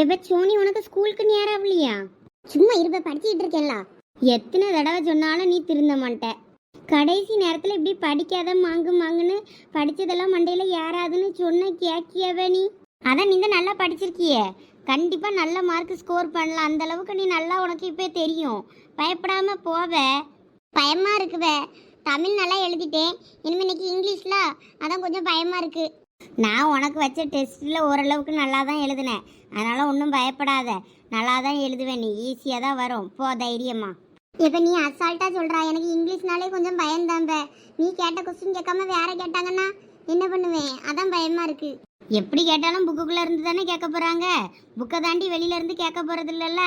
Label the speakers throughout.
Speaker 1: எப்ப சோனி உனக்கு ஸ்கூலுக்கு நேரம் ஆகலையா
Speaker 2: சும்மா இருப்ப படிச்சுக்கிட்டு இருக்கேன்ல.
Speaker 1: எத்தனை தடவை சொன்னாலும் நீ திருந்த மாட்ட. கடைசி நேரத்தில் இப்படி படிக்காத மாங்கு மாங்குன்னு படித்ததெல்லாம் மண்டையில் ஏறாதுன்னு சொன்ன கேக்கியவ நீ. அதான் நீ தான் நல்லா படிச்சிருக்கியே. கண்டிப்பாக நல்ல மார்க் ஸ்கோர் பண்ணலாம். அந்த அளவுக்கு நீ நல்லா உனக்கு இப்போ தெரியும். பயப்படாமல் போவ.
Speaker 2: பயமாக இருக்குவே. தமிழ் நல்லா எழுதிட்டேன். இனிமேல் இன்னைக்கு இங்கிலீஷில் அதான் கொஞ்சம் பயமாக இருக்குது
Speaker 1: நான் உனக்கு வச்ச டெஸ்ட்டில் ஓரளவுக்கு நல்லா தான் எழுதினேன். அதனால் ஒன்றும் பயப்படாத. நல்லா தான் எழுதுவேன். நீ ஈஸியாக தான் வரும். போ தைரியமா.
Speaker 2: இப்போ நீ அசால்ட்டா சொல்கிறா எனக்கு இங்கிலீஷ்னாலே கொஞ்சம் பயந்தாம்ப நீ கேட்ட கொஸ்டின் கேட்காம வேற கேட்டாங்கன்னா என்ன பண்ணுவேன்? அதான் பயமா இருக்கு.
Speaker 1: எப்படி கேட்டாலும் புக்குக்குள்ளே இருந்து தானே கேட்க போகிறாங்க புக்கை தாண்டி வெளியில இருந்து கேட்க போகிறது இல்லைல்ல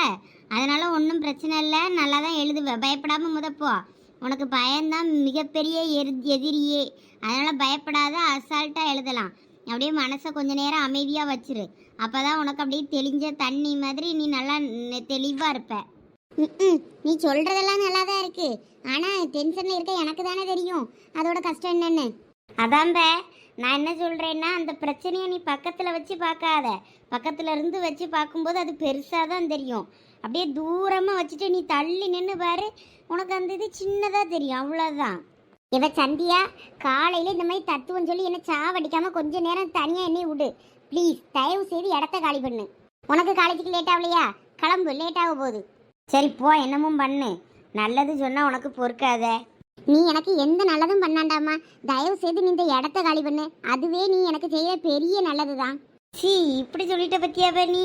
Speaker 1: அதனால ஒன்றும் பிரச்சனை இல்லை. நல்லா தான் எழுதுவேன் பயப்படாமல் முதப்போ உனக்கு பயம்தான் மிகப்பெரிய எரி எதிரியே. அதனால் பயப்படாத அசால்ட்டாக எழுதலாம். அப்படியே மனசை கொஞ்ச நேரம் அமைதியாக வச்சிரு. அப்போ தான் உனக்கு அப்படியே தெளிஞ்ச தண்ணி மாதிரி நீ நல்லா தெளிவாக இருப்ப.
Speaker 2: நீ சொல்றதெல்லாம் நல்லா தான் இருக்கு. ஆனா டென்ஷன்ல இருக்க எனக்கு தானே தெரியும். அதோட கஷ்டம் என்னன்னு?
Speaker 1: அதான்ப நான் என்ன சொல்கிறேன்னா அந்த பிரச்சனையை நீ பக்கத்தில் வச்சு பார்க்காத. பக்கத்தில் இருந்து வச்சு பார்க்கும்போது அது பெருசாக தான் தெரியும். அப்படியே தூரமாக வச்சுட்டு நீ தள்ளி நின்று பாரு. உனக்கு அந்த இது சின்னதாக தெரியும். அவ்வளோதான்
Speaker 2: இவ சந்தியா காலையில் இந்த மாதிரி தத்துவம் சொல்லி என்னை சாவடிக்காமல் கொஞ்ச நேரம் தனியாக என்னை விடு. ப்ளீஸ் தயவு செய்து இடத்த காலி பண்ணு. உனக்கு காலேஜுக்கு லேட் ஆகலையா? கிளம்பு லேட் ஆக போகுது.
Speaker 1: சரி போ என்னமும் பண்ணு. நல்லது சொன்னால் உனக்கு பொறுக்காத.
Speaker 2: நீ எனக்கு எந்த நல்லதும் பண்ணாண்டாமா தயவு செய்து நீ இந்த இடத்த காலி பண்ணு. அதுவே நீ எனக்கு செய்ய பெரிய நல்லது தான்
Speaker 1: சி இப்படி சொல்லிட்ட பத்தியாப நீ?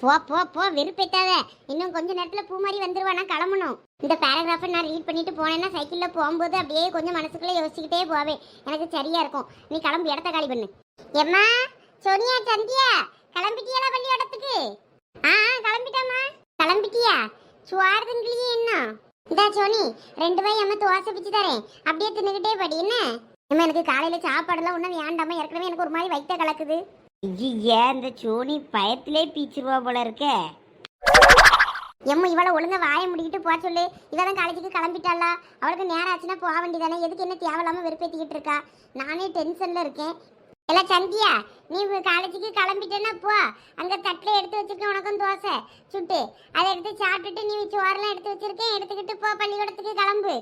Speaker 2: போ போ போ வெறுப்பேத்தாத. இன்னும் கொஞ்ச நேரத்தில் பூ மாதிரி வந்துருவா நான் கிளம்பணும். இந்த பேராகிராஃபை நான் ரீட் பண்ணிட்டு போனேன்னா சைக்கிளில் போகும்போது அப்படியே கொஞ்சம் மனசுக்குள்ளே யோசிச்சுக்கிட்டே போவேன் எனக்கு சரியா இருக்கும். நீ கிளம்பு இடத்த காலி பண்ணு. எம்மா சோனியா சந்தியா கிளம்பிட்டியாலா பள்ளி இடத்துக்கு ஆ, கிளம்பிட்டாமா கிளம்பிட்டியா? சுவார்துங்களையே என்ன? இந்தா சோனி ரெண்டு வாய் அம்மா தோசை பிச்சு தரேன். அப்படியே தின்னுக்கிட்டே படி என்ன? அம்மா எனக்கு காலையில் சாப்பாடெல்லாம் ஒன்றும் வேண்டாமா ஏற்கனவே எனக்கு ஒரு மாதிரி வைத்த கலக்குது.
Speaker 1: ஐயா இந்த சோனி பயத்திலே பீச்சிருவா போல இருக்கே?
Speaker 2: எம்மா இவளை ஒழுங்கா வாய முடிக்கிட்டு போக சொல்லு. இவ தான் காலேஜுக்கு கிளம்பிட்டாளா. அவளுக்கு நேரம் ஆச்சுன்னா போக வேண்டியதானே. எதுக்கு என்ன தேவையில்லாம வெறுப்பேத்திக்கிட்டு இருக்கா? நானே டென்ஷன்ல இருக்கேன். எல்லாம் சந்தியா நீ காலேஜுக்கு கிளம்பிட்டேன்னா போ. அங்க தட்டில் எடுத்து வச்சிருக்கேன் உனக்கும் தோசை. சுட்டு. அதை எடுத்து சாப்பிட்டுட்டு நீ சோறெல்லாம் எடுத்து வச்சிருக்கேன். எடுத்துக்கிட்டு போ பள்ளிக்கூடத்துக்கு கிளம்பு.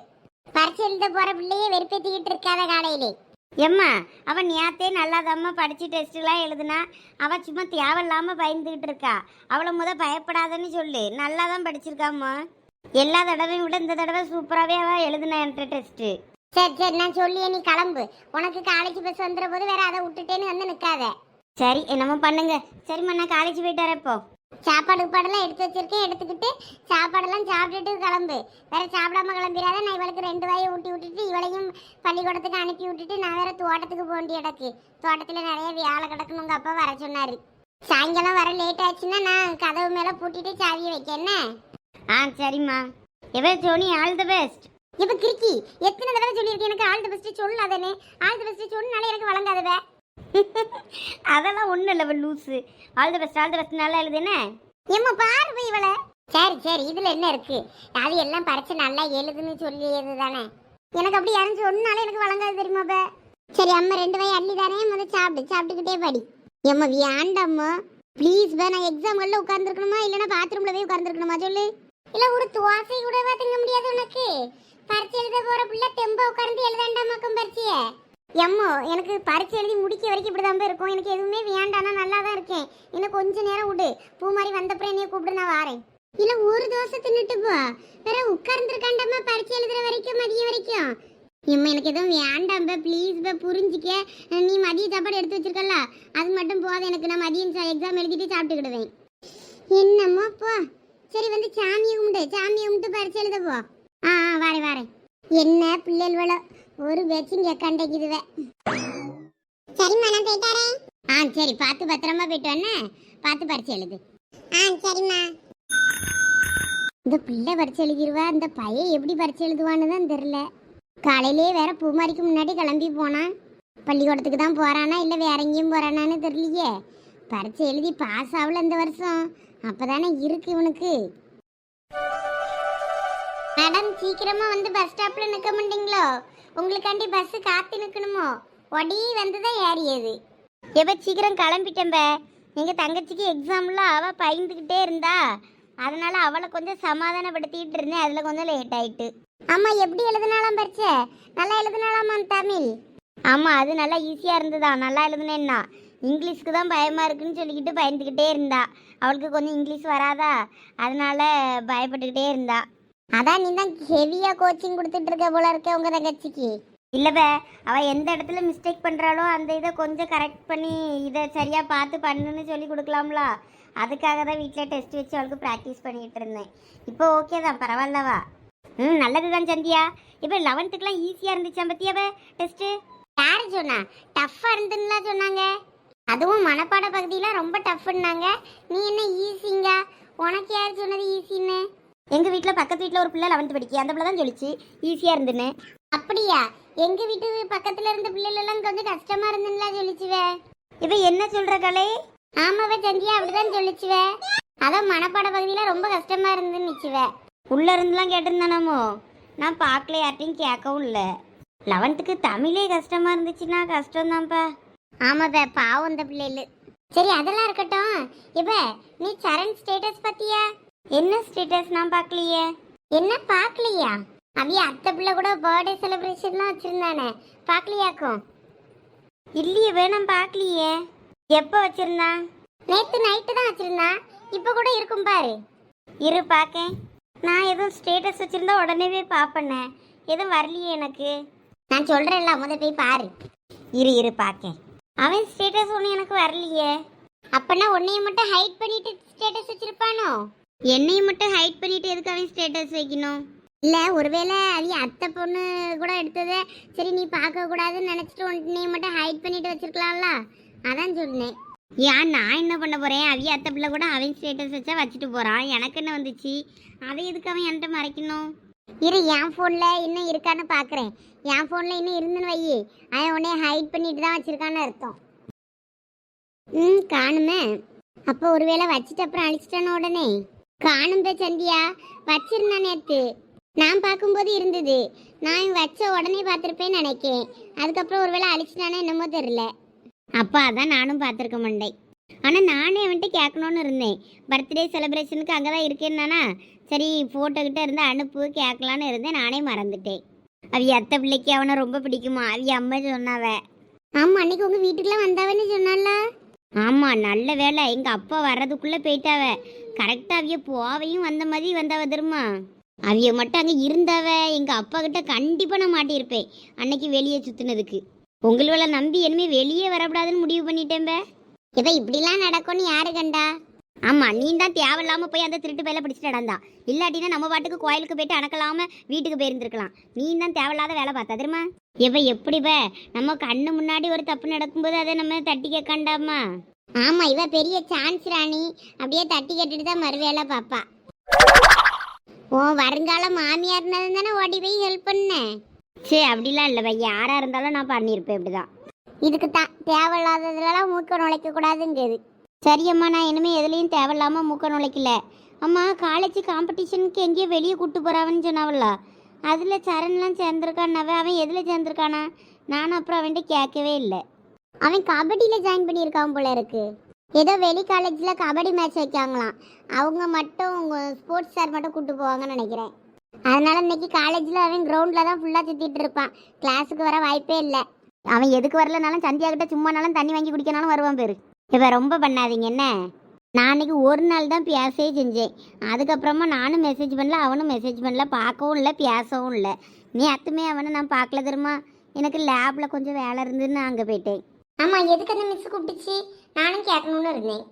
Speaker 2: பரிசு எழுத போற பிள்ளையே வெறுப்பேத்திக்கிட்டு இருக்காத காலையிலே.
Speaker 1: எம்மா அவன் நேத்தே நல்லாதாம்மா படிச்சு டெஸ்ட்லாம் எழுதுனா அவ சும்மா தேவையில்லாம பயந்துகிட்டு இருக்கா. அவளை முத பயப்படாதன்னு சொல்லு. நல்லா தான் படிச்சிருக்காம்மா. எல்லா தடவையும் விட இந்த தடவை சூப்பராகவே அவள் எழுதுனா என்கிட்ட டெஸ்ட்டு
Speaker 2: சரி சரி நான் சொல்லியே நீ கிளம்பு. உனக்கு காலேஜ் பஸ் வந்துற போது வேற அதை விட்டுட்டேன்னு வந்து நிக்காத.
Speaker 1: சரி என்னமோ பண்ணுங்க. சரிம்மா நான் காலேஜ் போயிட்டு வரேன் இப்போ
Speaker 2: சாப்பாடு பாடெல்லாம் எடுத்து வச்சிருக்கேன். எடுத்துக்கிட்டு சாப்பாடெல்லாம் சாப்பிட்டுட்டு கிளம்பு. வேற சாப்பிடாம கிளம்பிடாத நான் இவளுக்கு ரெண்டு வாயை ஊட்டி விட்டுட்டு இவளையும் பள்ளிக்கூடத்துக்கு அனுப்பி விட்டுட்டு நான் வேற தோட்டத்துக்கு போக வேண்டிய இடக்கு தோட்டத்துல நிறைய வேலை கிடக்கணும் உங்க அப்பா வர சொன்னாரு. சாயங்காலம் வர லேட் ஆச்சுன்னா நான் கதவு மேல பூட்டிட்டு சாவியை வைக்க என்ன?
Speaker 1: ஆ சரிம்மா. எவே சோனி ஆல் தி பெஸ்ட்
Speaker 2: இப்ப கிறுக்கி எத்தனை தடவை சொல்லியிருக்கேன்? எனக்கு ஆல் தி பெஸ்ட் சொல்லாதேன்னு. ஆல் தி பெஸ்ட் சொன்னாலே எனக்கு வழங்காதவ.
Speaker 1: அதெல்லாம் ஒன்றும் இல்லை loose all the best all the best நல்லா எழுதுனே.
Speaker 2: எம்மா பாரு போய் இவளை. சரி சரி இதுல என்ன இருக்கு? அது எல்லாம் பறிச்சு நல்லா எழுதுன்னு சொல்லியது தானே. எனக்கு அப்படி யாரும் சொன்னாலும் எனக்கு வழங்காது தெரியுமா பே சரி அம்மா ரெண்டு வாய் அள்ளி தானே முதல் சாப்பிட்டு சாப்பிட்டுக்கிட்டே படி. எம்மா வியாண்டம்மா ப்ளீஸ் பே நான் எக்ஸாம்களில் உட்காந்துருக்கணுமா இல்லைன்னா பாத்ரூம்ல போய் உட்காந்துருக்கணுமா சொல்லு. இல்ல ஒரு துவாசை கூட திங்க முடியாது உனக்கு. பரிச்சு எழுத போற பிள்ளை தெம்ப உட்கார்ந்து எழுதாண்டாமாக்கும் பறிச்சியே? எம்மோ எனக்கு பரிச்சு எழுதி முடிக்க வரைக்கும் இப்படி தான் இருக்கும். எனக்கு எதுவுமே வேண்டாம்னா நல்லா தான் இருக்கேன். இன்னும் கொஞ்ச நேரம் விடு. பூ மாதிரி வந்தப்பறம் என்னைய கூப்பிடு நான் வாரேன். இல்ல ஒரு தோசை தின்னுட்டு போ. வேற உட்கார்ந்துருக்காண்டம்மா பரிச்சு எழுதுற வரைக்கும் மதியம் வரைக்கும். எம்மா எனக்கு எதுவும் வேண்டாம் ப்ளீஸ் பே புரிஞ்சிக்க. நீ மதிய சாப்பாடு எடுத்து வச்சிருக்கல அது மட்டும் போதும் எனக்கு நான் மதியம் எக்ஸாம் எழுதிட்டு சாப்பிட்டுக்கிடுவேன். என்னம்மா போ. சரி வந்து சாமியை கும்பிட்டு சாமியை கும்பிட்டு பரிச்சு எழுத போ. ஆ ஆ வாரேன் வாரேன். என்ன பிள்ளைகள ஒரு பேச்சும் கேட்காண்டேக்குதுவே சரிம்மா நான் போயிட்டாரேன் ஆ சரி பார்த்து பத்திரமா போயிட்டு வரனே பார்த்து பரிச்சு எழுது. ஆ சரிம்மா. இந்த பிள்ளை பரிச்சு எழுதிருவா இந்த பையன் எப்படி பரிச்சு எழுதுவான்னு தான் தெரில காலையிலேயே வேற பூமாரிக்கு முன்னாடி கிளம்பி போனான். பள்ளிக்கூடத்துக்கு தான் போகிறானா இல்லை வேற எங்கேயும் போகிறானான்னு தெரியலையே. பரிச்சு எழுதி பாஸ் ஆகல இந்த வருஷம். அப்பதானே இருக்கு இவனுக்கு. மேடம் சீக்கிரமா வந்து பஸ் ஸ்டாப்ல நிற்க மாட்டீங்களோ? உங்களுக்காண்டி பஸ் காத்து நிற்கணுமோ ஒடி வந்து தான் ஏறியது.
Speaker 1: எப்போ சீக்கிரம் கிளம்பிட்டேன்ப
Speaker 2: எங்கள் தங்கச்சிக்கு எக்ஸாமில் அவள் பயந்துக்கிட்டே இருந்தா. அதனால அவளை கொஞ்சம் சமாதானப்படுத்திட்டு இருந்தேன். அதில் கொஞ்சம் லேட் ஆயிட்டு.
Speaker 3: அம்மா எப்படி எழுதுனாலாம் பரிச்ச? நல்லா எழுதுனாலாமா தமிழ்?
Speaker 2: ஆமாம் அது நல்லா ஈஸியாக இருந்ததா? நல்லா எழுதுனேன்னா. இங்கிலீஷ்க்கு தான் பயமாக இருக்குன்னு சொல்லிக்கிட்டு பயந்துக்கிட்டே இருந்தா. அவளுக்கு கொஞ்சம் இங்கிலீஷ் வராதா? அதனால பயப்பட்டுக்கிட்டே இருந்தா.
Speaker 3: அதான் நீ தான் ஹெவியா கோச்சிங் கொடுத்துட்டு இருக்க போல இருக்க உங்க தங்கச்சிக்கு.
Speaker 2: இல்லைப்ப அவள் எந்த இடத்துல மிஸ்டேக் பண்ணுறாளோ அந்த இதை கொஞ்சம் கரெக்ட் பண்ணி இதை சரியாக பார்த்து பண்ணுன்னு சொல்லி கொடுக்கலாம்ல. அதுக்காக தான் வீட்டில் டெஸ்ட் வச்சு அவளுக்கு ப்ராக்டிஸ் பண்ணிகிட்டு இருந்தேன். இப்போ ஓகே தான் பரவாயில்லவா? ம் நல்லது தான் சந்தியா. இப்போ லெவன்த்துக்குலாம் ஈஸியாக இருந்துச்சா பத்தியாவ டெஸ்ட்டு
Speaker 3: யாரு சொன்னா? டஃப்பா இருந்துன்னா சொன்னாங்க. அதுவும் மனப்பாட பகுதியெல்லாம் ரொம்ப டஃப்னாங்க நீ என்ன ஈஸிங்க உனக்கு யார் சொன்னது ஈஸின்னு
Speaker 2: எங்கள் வீட்டில் பக்கத்து வீட்டில் ஒரு பிள்ளை லெவன்த்து படிக்க அந்த பிள்ளை தான் சொல்லிச்சு ஈஸியாக இருந்துன்னு.
Speaker 3: அப்படியா? எங்கள் வீட்டு பக்கத்தில் இருந்த பிள்ளைகளெல்லாம் கொஞ்சம் கஷ்டமாக இருந்துன்னா சொல்லிச்சுவே
Speaker 2: இப்போ என்ன சொல்கிற கலை?
Speaker 3: ஆமாவே சந்தியா அப்படிதான் சொல்லிச்சுவே அதான் மனப்பாட பகுதியில் ரொம்ப கஷ்டமாக இருந்துன்னு நிச்சுவே
Speaker 2: உள்ளே இருந்துலாம் கேட்டிருந்தானாமோ? நான் பார்க்கல யார்ட்டையும் கேட்கவும் இல்லை. லெவன்த்துக்கு தமிழே கஷ்டமாக இருந்துச்சுன்னா கஷ்டம்தான்ப்பா.
Speaker 3: ஆமாப்பா பாவம் இந்த பிள்ளைகள் சரி அதெல்லாம் இருக்கட்டும். இப்ப நீ சரண் ஸ்டேட்டஸ் பற்றியா
Speaker 2: என்ன ஸ்டேட்டஸ் நான் பார்க்கலையே?
Speaker 3: என்ன பார்க்கலையா? அவிய அத்தை பிள்ளை கூட பர்த்டே செலிப்ரேஷன்லாம் வச்சிருந்தானே. பார்க்கலையாக்கும்?
Speaker 2: இல்லையே வேணாம் பார்க்கலையே. எப்போ வச்சிருந்தான்
Speaker 3: நேற்று நைட்டு தான் வச்சுருந்தான் இப்போ கூட இருக்கும் பாரு.
Speaker 2: இரு பார்க்கேன். நான் எதுவும் ஸ்டேட்டஸ் வச்சுருந்தா உடனே போய் பார்ப்பேனே. எதுவும் வரலையே எனக்கு.
Speaker 3: நான் சொல்கிறேன்ல முத போய் பாரு.
Speaker 2: இரு இரு பார்க்கேன். அவன் ஸ்டேட்டஸ் ஒன்றும் எனக்கு வரலையே.
Speaker 3: அப்போனா உன்னைய மட்டும் ஹைட் பண்ணிட்டு ஸ்டேட்டஸ் வச்சுருப்பானோ?
Speaker 2: என்னையும் மட்டும் ஹைட் பண்ணிட்டு எதுக்கு அவன் ஸ்டேட்டஸ் வைக்கணும்?
Speaker 3: இல்லை ஒருவேளை அவிய அத்தை பொண்ணு கூட எடுத்ததே சரி நீ பார்க்கக்கூடாதுன்னு நினச்சிட்டு உன்னையும் மட்டும் ஹைட் பண்ணிட்டு வச்சிருக்கலாம்ல? அதான் சொன்னேன்.
Speaker 2: ஏன் நான் என்ன பண்ண போகிறேன் அவிய அத்தை பிள்ளை கூட அவன் ஸ்டேட்டஸ் வச்சா வச்சுட்டு போகிறான் எனக்கு என்ன வந்துச்சு? அதை எதுக்கு அவன் என்கிட்ட மறைக்கணும்?
Speaker 3: இரு என் ஃபோனில் இன்னும் இருக்கான்னு பார்க்குறேன் என் ஃபோனில் இன்னும் இருந்துன்னு வை அவன் உடனே ஹைட் பண்ணிட்டு தான் வச்சுருக்கான்னு அர்த்தம். ம் காணுமே. அப்போ ஒருவேளை வச்சுட்டு அப்புறம் அழிச்சிட்டான உடனே. காணும் பே சந்தியா வச்சிருந்தான் நேத்து. நான் பார்க்கும்போது இருந்தது. நான் வச்ச உடனே பார்த்துருப்பேன்னு நினைக்கேன். அதுக்கப்புறம் ஒருவேளை அழிச்சிட்டானே என்னமோ தெரியல.
Speaker 2: அப்போ அதான் நானும் பார்த்துருக்க மாட்டேன். ஆனால் நானே அவன்கிட்ட கேட்கணும்னு இருந்தேன். பர்த்டே செலிப்ரேஷனுக்கு அங்கே தான் இருக்கேன்னானா சரி ஃபோட்டோ கிட்ட இருந்து அனுப்பு கேட்கலான்னு இருந்தேன். நானே மறந்துட்டேன். அவிய அத்தை பிள்ளைக்கு அவனை ரொம்ப பிடிக்குமா? அவிய அம்மா சொன்னாவ.
Speaker 3: ஆமா அன்னைக்கு உங்க வீட்டுக்குலாம் வந்தாவன்னு சொன்னால
Speaker 2: ஆமாம் நல்ல வேலை எங்கள் அப்பா வர்றதுக்குள்ளே போயிட்டாவ. கரெக்டாக அவிய போவையும் வந்த மாதிரி வந்தாவ தெரியுமா? அவிய மட்டும் அங்கே இருந்தாவ எங்கள் அப்பா கிட்ட கண்டிப்பாக நான் மாட்டியிருப்பேன். அன்னைக்கு வெளியே சுற்றுனதுக்கு உங்களை நம்பி இனிமே வெளியே வரக்கூடாதுன்னு முடிவு பண்ணிட்டேன்ப
Speaker 3: ஏதோ இப்படிலாம் நடக்கும்னு யாரு கண்டா?
Speaker 2: ஆமாம் நீ தான் தேவையில்லாமல் போய் அந்த திருட்டு வேலை பிடிச்சிட்டு நடந்தா. இல்லாட்டினா நம்ம பாட்டுக்கு கோயிலுக்கு போயிட்டு அணக்கலாம வீட்டுக்கு போயிருந்துருக்கலாம். நீ தான் தேவையில்லாத வேலை பார்த்தா தெரியுமா? இவ எப்படி பே? நம்ம கண்ணு முன்னாடி ஒரு தப்பு நடக்கும்போது அதை நம்ம தட்டி கேட்காண்டாமா?
Speaker 3: ஆமா இவ பெரிய சான்ஸ் ராணி. அப்படியே தட்டி கட்டிட்டு தான் மறுவேளை பாப்பா. ஓ வருங்கால மாமியார் தானே ஓடி போய் ஹெல்ப் பண்ணேன்
Speaker 2: சே அப்படிலாம் இல்லை பையன் யாரா இருந்தாலும் நான் பண்ணியிருப்பேன் இப்படிதான்.
Speaker 3: இதுக்கு தான் தேவையில்லாததுலாம் மூக்க நுழைக்க கூடாதுங்கிறது.
Speaker 2: சரியம்மா நான் இனிமே எதுலேயும் தேவையில்லாம மூக்க நுழைக்கல. அம்மா காலேஜ் காம்படிஷனுக்கு எங்கேயோ வெளியே கூட்டு போறாவன்னு சொன்னாவல்ல. அதில் சரண்லாம் சேர்ந்துருக்கான்னாவே அவன் எதில் சேர்ந்துருக்கானா? நானும் அப்புறம் அவன்கிட்ட கேட்கவே இல்லை.
Speaker 3: அவன் கபடியில் ஜாயின் பண்ணியிருக்கான் போல இருக்கு. ஏதோ வெளி காலேஜில் கபடி மேட்ச் வைக்காங்களாம். அவங்க மட்டும் ஸ்போர்ட்ஸ் சார் மட்டும் கூட்டு போவாங்கன்னு நினைக்கிறேன். அதனால் இன்னைக்கு காலேஜில் அவன் கிரவுண்டில் தான் ஃபுல்லாக சுற்றிட்டு இருப்பான். கிளாஸுக்கு வர வாய்ப்பே இல்லை.
Speaker 2: அவன் எதுக்கு வரலனாலும் சந்தியா கிட்ட சும்மானாலும் தண்ணி வாங்கி குடிக்கனாலும் வருவான் பேர். இப்போ ரொம்ப பண்ணாதீங்க என்ன? நான் அன்னைக்கு ஒரு நாள் தான் பேசவே செஞ்சேன். அதுக்கப்புறமா நானும் மெசேஜ் பண்ணல அவனும் மெசேஜ் பண்ணல பார்க்கவும் இல்லை பேசவும் இல்லை. நீ அத்துமே அவனை நான் பார்க்கல தெரியுமா? எனக்கு லேபில் கொஞ்சம் வேலை இருந்துன்னு அங்கே போயிட்டேன்.
Speaker 3: ஆமா எதுக்கு அந்த மிஸ் கூப்பிட்டுச்சு? நானும் கேட்கணும்னு இருந்தேன்.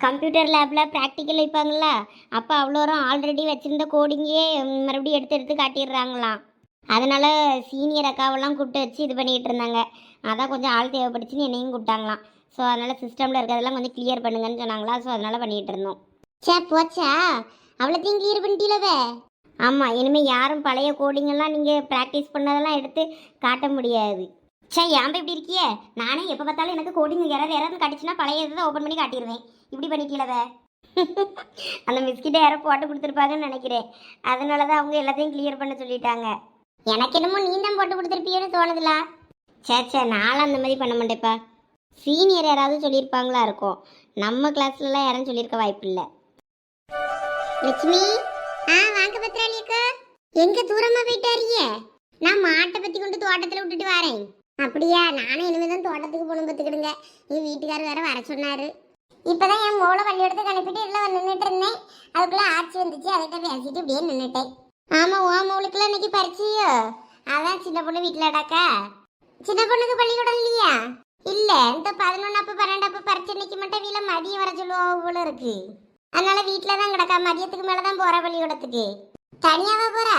Speaker 2: கம்ப்யூட்டர் லேபில் ப்ராக்டிக்கல் வைப்பாங்களா? அப்போ அவ்வளோரும் ஆல்ரெடி வச்சுருந்த கோடிங்கே மறுபடியும் எடுத்து எடுத்து காட்டிடுறாங்களாம். அதனால் சீனியர் அக்காவெல்லாம் கூப்பிட்டு வச்சு இது பண்ணிகிட்டு இருந்தாங்க. அதான் கொஞ்சம் ஆள் தேவைப்பட்டுச்சுன்னு என்னையும் கூப்பிட்டாங்களாம். ஸோ அதனால் சிஸ்டமில் இருக்கிறதெல்லாம் கொஞ்சம் கிளியர் பண்ணுங்கன்னு சொன்னாங்களா? ஸோ அதனால் பண்ணிகிட்டு இருந்தோம்.
Speaker 3: சே போச்சா? அவ்வளோத்தையும் கிளியர் பண்ணிட்டீலவே?
Speaker 2: ஆமாம் இனிமேல் யாரும் பழைய கோடிங்கெல்லாம் நீங்கள் ப்ராக்டிஸ் பண்ணதெல்லாம் எடுத்து காட்ட முடியாது. சே ஏன் இப்படி இருக்கியே? நானே எப்போ பார்த்தாலும் எனக்கு கோடிங் யாராவது யாராவது காட்டுச்சுன்னா பழைய இதை ஓப்பன் பண்ணி காட்டிடுவேன் இப்படி பண்ணிக்கலவே அந்த மிஸ்கிட்ட யாரோ போட்டு கொடுத்துருப்பாங்கன்னு நினைக்கிறேன். அதனால தான் அவங்க எல்லாத்தையும் கிளியர் பண்ண சொல்லிட்டாங்க.
Speaker 3: எனக்கு என்னமோ நீ தான் போட்டு கொடுத்துருப்பியோன்னு தோணுதுல.
Speaker 2: சே சே நானும் அந்த மாதிரி பண்ண மாட்டேப்பா
Speaker 1: சீனியர் யாராவது சொல்லியிருப்பாங்களா இருக்கும். நம்ம கிளாஸ்லலாம் யாரும் சொல்லியிருக்க வாய்ப்பு இல்லை
Speaker 2: லட்சுமி? ஆ வாங்க பத்ராளி அக்கா எங்க தூரமா போயிட்டாரியே? நான் மாட்டை பத்தி கொண்டு தோட்டத்துல விட்டுட்டு வரேன். அப்படியா? நானும் இனிமேதான் தோட்டத்துக்கு போகணும் பத்துக்கிடுங்க என் வீட்டுக்காரர் வேற வர சொன்னாரு. இப்பதான் என் மோளை பள்ளியோடத்துக்கு அனுப்பிட்டு இதுல நின்றுட்டு இருந்தேன். அதுக்குள்ள ஆட்சி வந்துச்சு. அதுகிட்ட பேசிட்டு இப்படியே நின்றுட்டேன் ஆமா ஓ மோளுக்குலாம் இன்னைக்கு பரிச்சையோ அதான் சின்ன பொண்ணு வீட்டுல அடாக்கா சின்ன பொண்ணுக்கு பள்ளிக்கூடம் இல்லையா? இல்ல இந்த பன்னெண்டு அப்போ பறிச்ச இன்னைக்கு மட்டும் வீல மதியம் வர சொல்லுவோம் போல இருக்கு. அதனால வீட்டில் தான் கிடக்கா. மதியத்துக்கு மேலே தான் போறா பள்ளிக்கூடத்துக்கு. தனியாவா போறா?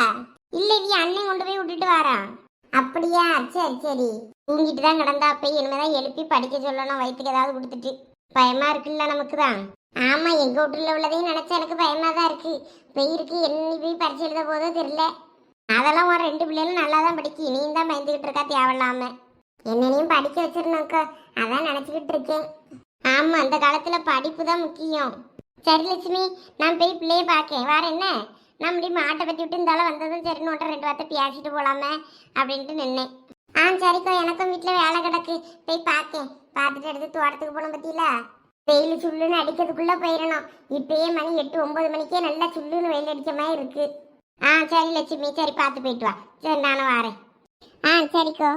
Speaker 2: இல்ல இவி அண்ணன் கொண்டு போய் விட்டுட்டு வரான் அப்படியா? சரி சரி. தூங்கிட்டு தான் கிடந்தா போய் இனிமேதான் எழுப்பி படிக்க சொல்லணும். வயிற்றுக்கு ஏதாவது கொடுத்துட்டு. பயமா இருக்குல்ல நமக்கு தான் ஆமா எங்க வீட்டுல உள்ளதையும் நினைச்சா எனக்கு பயமா தான் இருக்கு பெயிருக்கு என்ன போய் பரிசு எழுத போதோ தெரியல. அதெல்லாம் ஒரு ரெண்டு பிள்ளைகளும் நல்லா தான் படிக்கு. இனியும் தான் பயந்துகிட்டு இருக்கா தேவையில்லாம. என்னனையும் படிக்க வச்சிருந்தாக்கா அதான் நினைச்சுக்கிட்டு இருக்கேன். ஆமா அந்த காலத்துல படிப்பு தான் முக்கியம். சரி லட்சுமி நான் போய் பிள்ளைய பார்க்கேன். வேற என்ன? நான் இப்படி மாட்டை பற்றி விட்டு இருந்தாலும் வந்ததும் சரி நோட்ட ரெண்டு வார்த்தை பேசிட்டு போலாமே அப்படின்ட்டு நின்னேன். ஆ சரிக்கா எனக்கும் வீட்டில் வேலை கிடக்கு. போய் பார்க்கேன் பார்த்துட்டு எடுத்து தோட்டத்துக்கு போகணும் பற்றியில வெயில் சுள்ளுன்னு அடிக்கிறதுக்குள்ளே போயிடணும். இப்பயே மணி எட்டு ஒம்பது மணிக்கே நல்லா சுள்ளுன்னு வெயில் அடிச்ச மாதிரி இருக்கு. ஆ சரி லட்சுமி சரி பார்த்து போயிட்டு வா. சரி நானும் வரேன். ஆ சரிக்கோ.